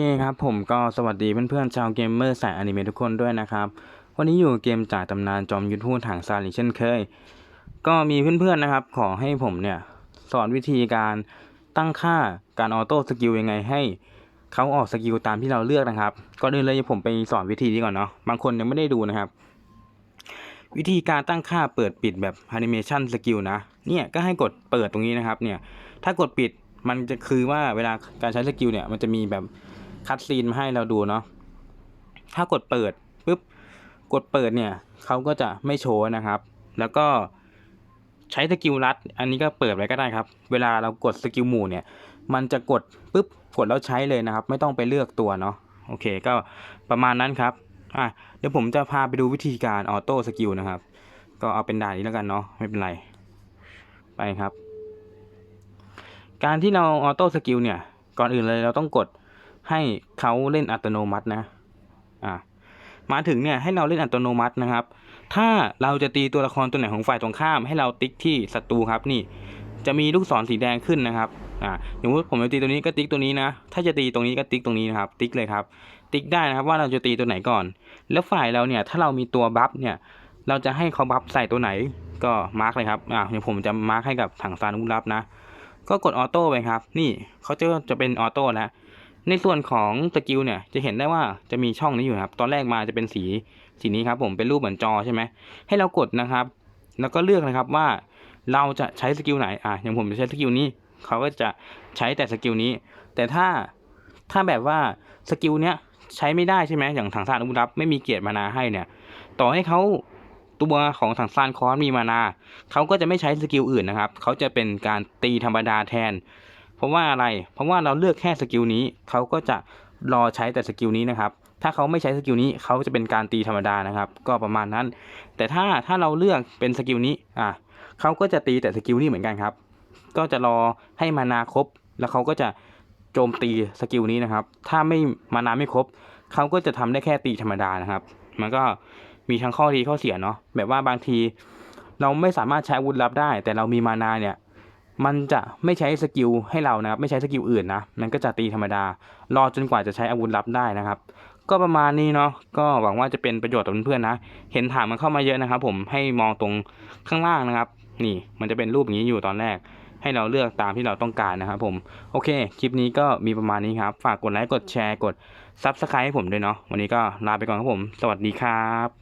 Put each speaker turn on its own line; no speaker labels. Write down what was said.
นี่ครับผมก็สวัสดีเพื่อนๆชาวเกมเมอร์สายอนิเมะทุกคนด้วยนะครับ วันนี้อยู่เกมจากตำนานจอมยุทธพูถังซาลิเช่นเคย ก็มีเพื่อนๆนะครับ ขอให้ผมเนี่ย สอนวิธีการตั้งค่าการออโต้สกิลยังไงให้เขาออกสกิลตามที่เราเลือกนะครับก่อนอื่นเลยผมไปสอนวิธีนี้ก่อนเนาะบางคนยังไม่ได้ดูนะครับ วิธีการตั้งค่าเปิดปิดแบบแอนิเมชันสกิลนะเนี่ยก็ให้กดเปิดตรงนี้นะครับเนี่ยถ้ากดปิดมันจะคือว่าเวลาการใช้สกิลเนี่ยมันจะมีแบบ คัดซีนมาให้เราดูเนาะถ้ากดเปิดปุ๊บกดเปิดเนี่ยเขาก็จะไม่โชว์นะครับ แล้วก็ใช้สกิลลัด อันนี้ก็เปิดไว้ก็ได้ครับ เวลาเรากดสกิลหมู่เนี่ย มันจะกดปุ๊บกดแล้วใช้เลยนะครับ ไม่ต้องไปเลือกตัวเนาะโอเคก็ประมาณนั้นครับอะเดี๋ยวผมจะพาไปดูวิธีการออโต้สกิลนะครับ ก็เอาเป็นด่านนี้แล้วกันเนาะไม่เป็นไร ไปครับ การที่เราออโต้สกิลเนี่ย ก่อนอื่นเลยเราต้องกด ให้เขาเล่นอัตโนมัตินะอะมาถึงเนี่ยให้เราเล่นอัตโนมัตินะครับ ถ้าเราจะตีตัวละครตัวไหนของฝ่ายตรงข้าม ให้เราติ๊กที่ศัตรูครับนี่ จะมีลูกศรสีแดงขึ้นนะครับอ่าสมมติผมจะตีตัวนี้ก็ติ๊กตัวนี้นะ ถ้าจะตีตรงนี้ก็ติ๊กตรงนี้นะครับ ติ๊กเลยครับ ติ๊กได้นะครับว่าเราจะตีตัวไหนก่อน แล้วฝ่ายเราเนี่ยถ้าเรามีตัวบัฟเนี่ยเราจะให้เขาบัฟใส่ตัวไหนก็มาร์กเลยครับอ่าเดี๋ยวผมจะมาร์กให้กับถังซานุรับนะ ก็กดออโต้ไปครับ นี่เขาจะจะเป็นออโต้แล้ว ในส่วนของสกิลเนี่ยจะเห็นได้ว่าจะมีช่องนี้อยู่ครับ ตอนแรกมาจะเป็นสีสีนี้ครับผมเป็นรูปเหมือนจอใช่ไหมให้เรากดนะครับ แล้วก็เลือกนะครับว่าเราจะใช้สกิลไหนอะอย่างผมจะใช้สกิลนี้เขาก็จะใช้แต่สกิลนี้ แต่ถ้าถ้าแบบว่าสกิลเนี้ยใช้ไม่ได้ใช่ไหมอย่างถังซานอาวุธลับไม่มีเกียรติมานาให้เนี่ย ต่อให้เขาตัวของถังซานคอนมีมานาเขาก็จะไม่ใช้สกิลอื่นนะครับเขาจะเป็นการตีธรรมดาแทน เพราะว่าอะไร เพราะว่าเราเลือกแค่สกิลนี้เขาก็จะรอใช้แต่สกิลนี้นะครับ ถ้าเขาไม่ใช้สกิลนี้เขาจะเป็นการตีธรรมดานะครับ ก็ประมาณนั้น แต่ถ้าถ้าเราเลือกเป็นสกิลนี้อะเขาก็จะตีแต่สกิลนี้เหมือนกันครับ ก็จะรอให้มานาครบ แล้วเขาก็จะโจมตีสกิลนี้นะครับ ถ้าไม่มานาไม่ครบเขาก็จะทำได้แค่ตีธรรมดานะครับ มันก็มีทั้งข้อดีข้อเสียเนาะแบบว่าบางที เราไม่สามารถใช้อาวุธลับได้ แต่เรามีมานาเนี่ย มันจะไม่ใช้สกิลให้เรานะครับไม่ใช้สกิลอื่นนะมันก็จะตีธรรมดารอจนกว่าจะใช้อาวุธลับได้นะครับ ก็ประมาณนี้เนาะก็หวังว่าจะเป็นประโยชน์ต่อเพื่อนๆนะ เห็นถามมันเข้ามาเยอะนะครับ ผมให้มองตรงข้างล่างนะครับ นี่มันจะเป็นรูปอย่างนี้อยู่ตอนแรก ให้เราเลือกตามที่เราต้องการนะครับผมโอเค คลิปนี้ก็มีประมาณนี้ครับ ฝากกดไลค์กดแชร์กด Subscribe ให้ผมด้วยเนาะวันนี้ก็ลาไปก่อนครับผม สวัสดีครับ